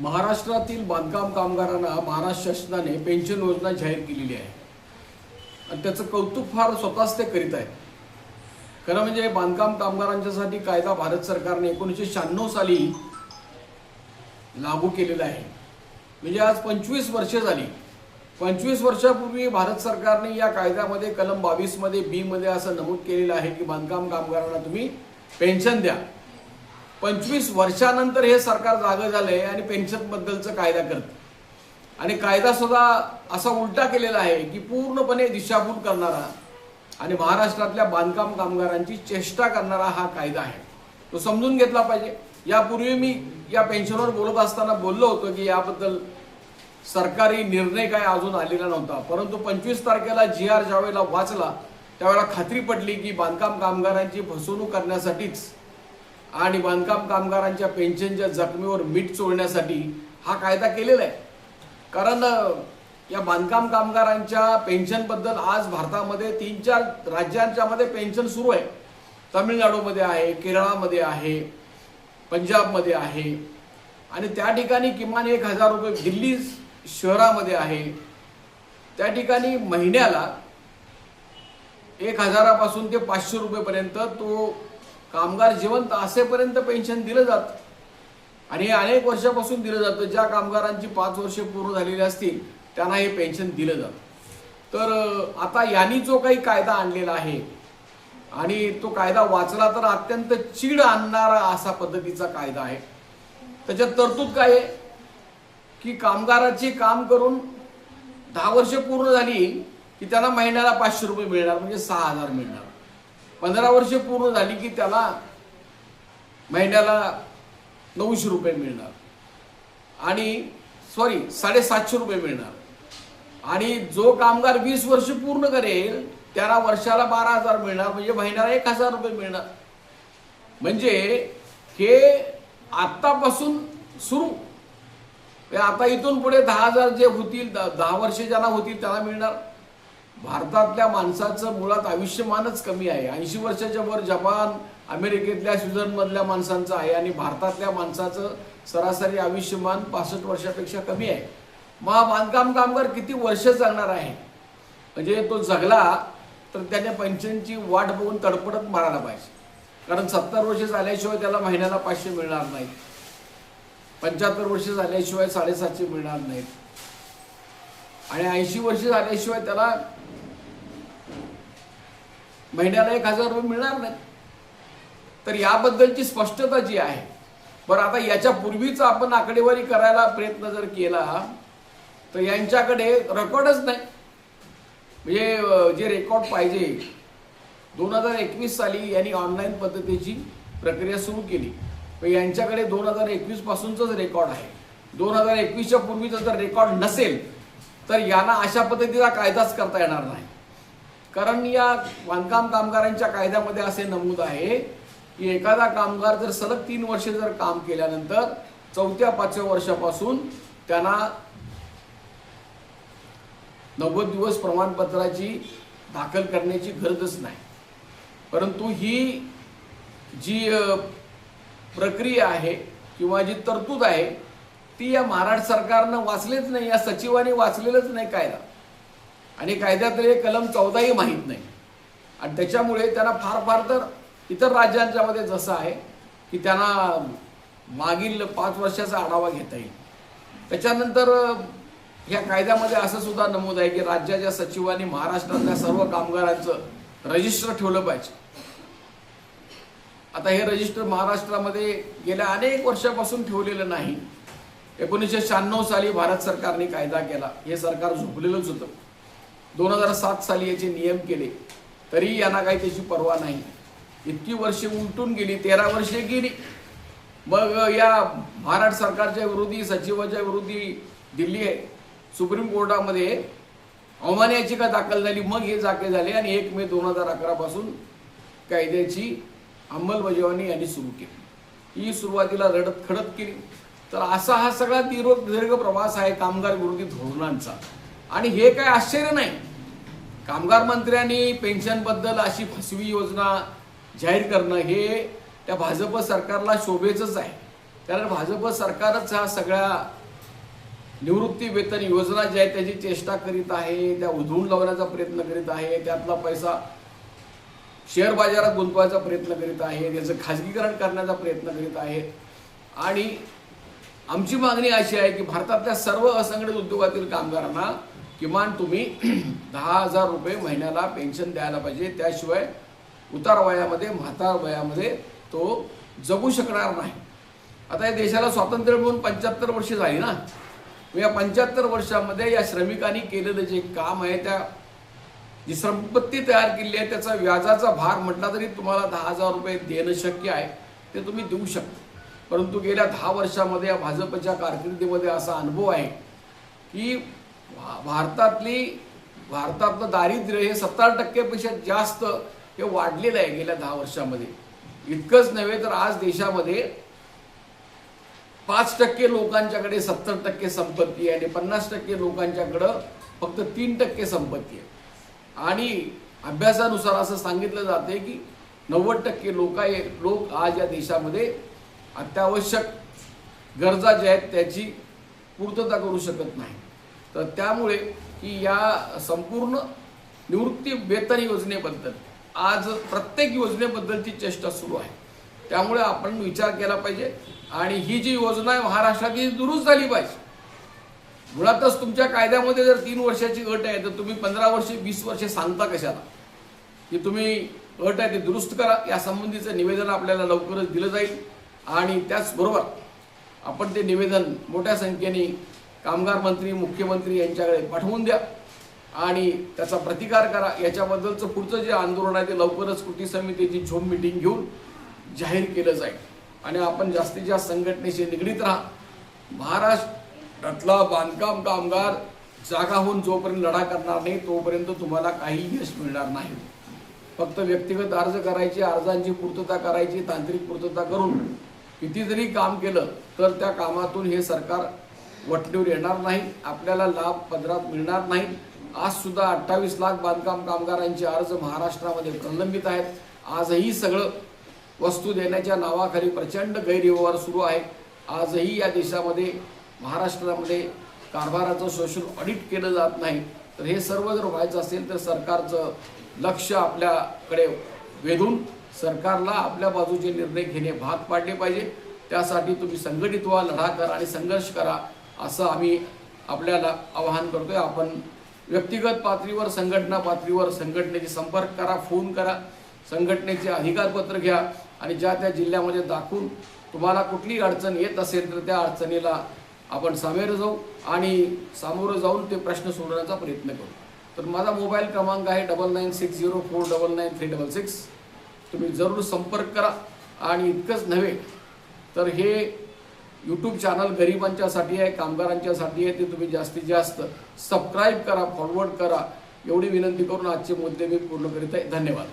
महाराष्ट्रातील बांधकाम कामगारांना महाराष्ट्र शासनाने पेन्शन योजना जाहीर केलेली आहे. आणि त्याचं कौतुक फार स्वतःच ते करीत आहेत. खरं म्हणजे बांधकाम कामगारांच्यासाठी कायदा भारत सरकारने एकोणीसशे शहाण्णव साली लागू केलेला आहे. म्हणजे आज पंचवीस वर्षे झाली. पंचवीस वर्षापूर्वी भारत सरकारने या कायद्यामध्ये कलम बावीसमध्ये बीमध्ये असं नमूद केलेलं आहे की बांधकाम कामगारांना तुम्ही पेन्शन द्या. पंचवीस वर्षानंतर हे सरकार जागं झालंय आणि पेन्शन बद्दलचं कायदा करतं. आणि कायदा सुद्धा असा उलटा केलेला आहे की पूर्णपणे दिशाभूल करणारा आणि महाराष्ट्रातल्या बांधकाम कामगारांची चेष्टा करणारा हा कायदा आहे. तो समजून घेतला पाहिजे. यापूर्वी मी या पेन्शनवर बोलत असताना बोललो होतो की याबद्दल सरकारी निर्णय काय अजून आलेला नव्हता. परंतु पंचवीस तारखेला जी आर ज्यावेळेला वाचला त्यावेळेला खात्री पडली की बांधकाम कामगारांची फसवणूक करण्यासाठीच आणि बांधकाम कामगारांच्या पेन्शनच्या जखमीवर मीठ चोळण्यासाठी हा कायदा केलेला आहे. कारण या बांधकाम कामगारांच्या पेन्शनबद्दल आज भारतामध्ये तीन चार राज्यांच्या मध्ये पेन्शन सुरू आहे. तामिळनाडूमध्ये आहे केरळामध्ये आहे पंजाबमध्ये आहे. आणि त्या ठिकाणी किमान एक हजार रुपये दिल्ली शहरामध्ये आहे. त्या ठिकाणी महिन्याला एक हजारापासून ते पाचशे रुपयेपर्यंत तो कामगार जिवंत असेपर्यंत पेन्शन दिलं जातं. आणि हे अनेक वर्षापासून दिलं जातं. ज्या कामगारांची पाच वर्षे पूर्ण झालेली असतील त्यांना हे पेन्शन दिलं जातं. तर आता यांनी जो काही कायदा आणलेला आहे आणि तो कायदा वाचला तर अत्यंत चीड आणणारा असा पद्धतीचा कायदा आहे. त्याच्यात तरतूद काय आहे? की कामगाराचे काम करून दहा वर्ष पूर्ण झाली की त्यांना महिन्याला पाचशे रुपये मिळणार म्हणजे सहा हजार मिळणार. पंधरा वर्ष पूर्ण झाली की त्याला महिन्याला नऊशे रुपये मिळणार. आणि सॉरी साडेसातशे रुपये मिळणार. आणि जो कामगार वीस वर्ष पूर्ण करेल त्याला वर्षाला बारा हजार मिळणार म्हणजे महिन्याला एक हजार रुपये मिळणार. म्हणजे हे आत्तापासून सुरू. आता इथून पुढे दहा हजार जे होतील दहा वर्षे ज्यांना होतील त्याला मिळणार. भारतातल्या माणसाचं मुळात आयुष्यमानच कमी आहे. ऐंशी वर्षाच्या वर जपान अमेरिकेतल्या स्वित्झर्लंडमधल्या माणसांचं आहे आणि भारतातल्या माणसाचं सरासरी आयुष्यमान पासष्ट वर्षापेक्षा कमी आहे. मग बांधकाम कामगार किती वर्ष जगणार आहे? म्हणजे तो जगला तर त्याने पेन्शनची वाट बघून तडपडत मारायला पाहिजे. कारण सत्तर वर्ष झाल्याशिवाय त्याला महिन्याला पाचशे मिळणार नाहीत. पंच्याहत्तर वर्ष झाल्याशिवाय साडेसातशे मिळणार नाहीत. आणि ऐंशी वर्ष झाल्याशिवाय त्याला महिन्याला एक हजार रुपये मिळणार नाही तर याबद्दलची स्पष्टता जी आहे बरं आता याच्या पूर्वीच आपण आकडेवारी करायला प्रयत्न जर केला तर यांच्याकडे रेकॉर्डच नाही. म्हणजे जे रेकॉर्ड पाहिजे दोन हजार एकवीस साली यांनी ऑनलाईन पद्धतीची प्रक्रिया सुरू केली. पण यांच्याकडे दोन हजार एकवीस पासूनच रेकॉर्ड आहे. दोन हजार एकवीसच्या पूर्वीचं जर रेकॉर्ड नसेल तर यांना अशा पद्धतीचा कायदाच करता येणार नाही. कारण या बांधकाम कामगारांच्या कायद्यामध्ये असे नमूद आहे की एखादा कामगार जर सलग तीन वर्ष जर काम केल्यानंतर चौथ्या पाचव्या वर्षापासून त्यांना नव्वद दिवस प्रमाणपत्राची दाखल करण्याची गरजच नाही. परंतु ही जी प्रक्रिया आहे किंवा जी तरतूद आहे ती या महाराष्ट्र सरकारनं वाचलेच नाही या सचिवाने वाचलेलंच नाही कायदा. आणि कायद्यातले कलम चौदाही माहीत नाही. आणि त्याच्यामुळे त्यांना फार फार तर इतर राज्यांच्यामध्ये जसं आहे की त्यांना मागील पाच वर्षाचा आढावा घेता येईल. त्याच्यानंतर या ह्या कायद्यामध्ये असं सुद्धा नमूद आहे की राज्याच्या सचिवांनी महाराष्ट्रातल्या सर्व कामगारांचं रजिस्टर ठेवलं पाहिजे. आता हे रजिस्टर महाराष्ट्रामध्ये गेल्या अनेक वर्षापासून ठेवलेलं नाही. एकोणीसशे शहाण्णव साली भारत सरकारने कायदा केला. हे सरकार झोपलेलंच होतं. दोन हजार सात साली याचे नियम केले. तरी यांना काही त्याची पर्वा नाही. इतकी वर्षे उलटून गेली तेरा वर्षे गेली. मग या महाराष्ट्र सरकारच्या विरोधी सचिवाच्या विरोधी दिल्ली आहे. सुप्रीम कोर्टामध्ये अवमान याचिका दाखल झाली मग हे जागे झाले आणि एक मे दोन हजार अकरापासून कायद्याची अंमलबजावणी यांनी सुरू केली. ही सुरुवातीला रडत खडत केली. तर असा हा सगळा दीर्घ दीर्घ प्रवास आहे कामगार विरोधी धोरणांचा. आणि हे काय आश्चर्य नाही. कामगार मंत्र्यांनी पेन्शनबद्दल अशी फसवी योजना जाहीर करणं हे त्या भाजप सरकारला शोभेचंच आहे. कारण भाजप सरकारच हा सगळ्या निवृत्ती वेतन योजना ज्या आहेत त्याची चेष्टा करीत आहे त्या उधळून लावण्याचा प्रयत्न करीत आहे त्यातला पैसा शेअर बाजारात गुंतवायचा प्रयत्न करीत आहे त्याचं खाजगीकरण करण्याचा प्रयत्न करीत आहे. आणि आमची मागणी अशी आहे की भारतातल्या सर्व असंघटित उद्योगातील कामगारांना किमान तुम्ही दहा हजार रुपये महिन्याला पेन्शन द्यायला पाहिजे. त्याशिवाय उतार वयामध्ये म्हातार वयामध्ये तो जगू शकणार नाही. आता या देशाला स्वातंत्र्य मिळून पंच्याहत्तर वर्ष झाली ना. या पंच्याहत्तर वर्षामध्ये या श्रमिकांनी केलेलं जे काम आहे त्या जी संपत्ती तयार केली आहे त्याचा व्याजाचा भार म्हटला तरी तुम्हाला दहा हजार रुपये देणं शक्य आहे ते तुम्ही देऊ शकता. परंतु गेल्या दहा वर्षामध्ये या भाजपच्या कारकिर्दीमध्ये असा अनुभव आहे की भारतातली भारतातलं दारिद्र्य हे सत्तर टक्केपेक्षा जास्त हे वाढलेलं आहे गेल्या दहा वर्षामध्ये. इतकंच नव्हे तर आज देशामध्ये पाच टक्के लोकांच्याकडे सत्तर टक्के संपत्ती आहे आणि पन्नास टक्के लोकांच्याकडं फक्त तीन टक्के संपत्ती आहे. आणि अभ्यासानुसार असं सांगितलं जाते की नव्वद टक्के लोक लोक आज या देशामध्ये अत्यावश्यक गरजा ज्या आहेत त्याची पूर्तता करू शकत नाही तर त्यामुळे की या संपूर्ण निवृत्ती वेतन योजनेबद्दल आज प्रत्येक योजनेबद्दलची चेष्टा सुरू आहे. त्यामुळे आपण विचार केला पाहिजे. आणि ही जी योजना आहे महाराष्ट्रात ही दुरुस्त झाली पाहिजे. मुळातच तुमच्या कायद्यामध्ये जर तीन वर्षाची अट आहे तर तुम्ही पंधरा वर्षे वीस वर्षे सांगता कशाला? की तुम्ही अट आहे ते दुरुस्त करा. या संबंधीचं निवेदन आपल्याला लवकरच दिलं जाईल. आणि त्याचबरोबर आपण ते निवेदन मोठ्या संख्येने कामगार मंत्री मुख्यमंत्री यांच्याकडे पाठवून द्या. आणि त्याचा प्रतिकार करा. याच्याबद्दलचं पुढचं जे आंदोलन आहे ते लवकरच कृती समितीची झोम मिटिंग घेऊन जाहीर केलं जाईल. आणि आपण जास्तीत जास्त संघटनेशी निगडीत राहा. महाराष्ट्रातला बांधकाम कामगार जागा होऊन जोपर्यंत लढा करणार नाही तोपर्यंत तुम्हाला काही यश मिळणार नाही. फक्त व्यक्तिगत अर्ज करायचे अर्जांची पूर्तता करायची तांत्रिक पूर्तता करून किती जरी काम केलं तर त्या कामातून हे सरकार वटणीवर येणार नाही आपल्याला लाभ पदरात मिळणार नाही. आजसुद्धा अठ्ठावीस लाख बांधकाम कामगारांचे अर्ज महाराष्ट्रामध्ये प्रलंबित आहेत. आजही सगळं वस्तू देण्याच्या नावाखाली प्रचंड गैरव्यवहार सुरू आहे आजही या देशामध्ये महाराष्ट्रामध्ये कारभाराचं शोषण ऑडिट केलं जात नाही. तर हे सर्व जर व्हायचं असेल तर सरकारचं लक्ष आपल्याकडे वेधून सरकारला आपल्या बाजूचे निर्णय घेणे भाग पाडले पाहिजे. त्यासाठी तुम्ही संघटित व्हा लढा करा आणि संघर्ष करा. असं आम्ही आपल्याला आवाहन करतोय. आपण व्यक्तिगत पातळीवर संघटना पातळीवर संघटनेचे संपर्क करा फोन करा संघटनेचे अधिकारपत्र घ्या आणि ज्या त्या जिल्ह्यामध्ये दाखवून तुम्हाला कुठली अडचण येत असेल तर त्या अडचणीला आपण सामोरं जाऊ आणि सामोरं जाऊन ते प्रश्न सोडवण्याचा प्रयत्न करू. तर माझा मोबाईल क्रमांक आहे double nine six zero four double nine three double six. तुम्ही जरूर संपर्क करा. आणि इतकंच नव्हे तर हे यूट्यूब चॅनल गरिबांच्यासाठी आहे कामगारांच्यासाठी आहे ते तुम्ही जास्तीत जास्त सबस्क्राईब करा फॉरवर्ड करा. एवढी विनंती करून आजचे मुद्दे मी पूर्ण करीत आहे. धन्यवाद.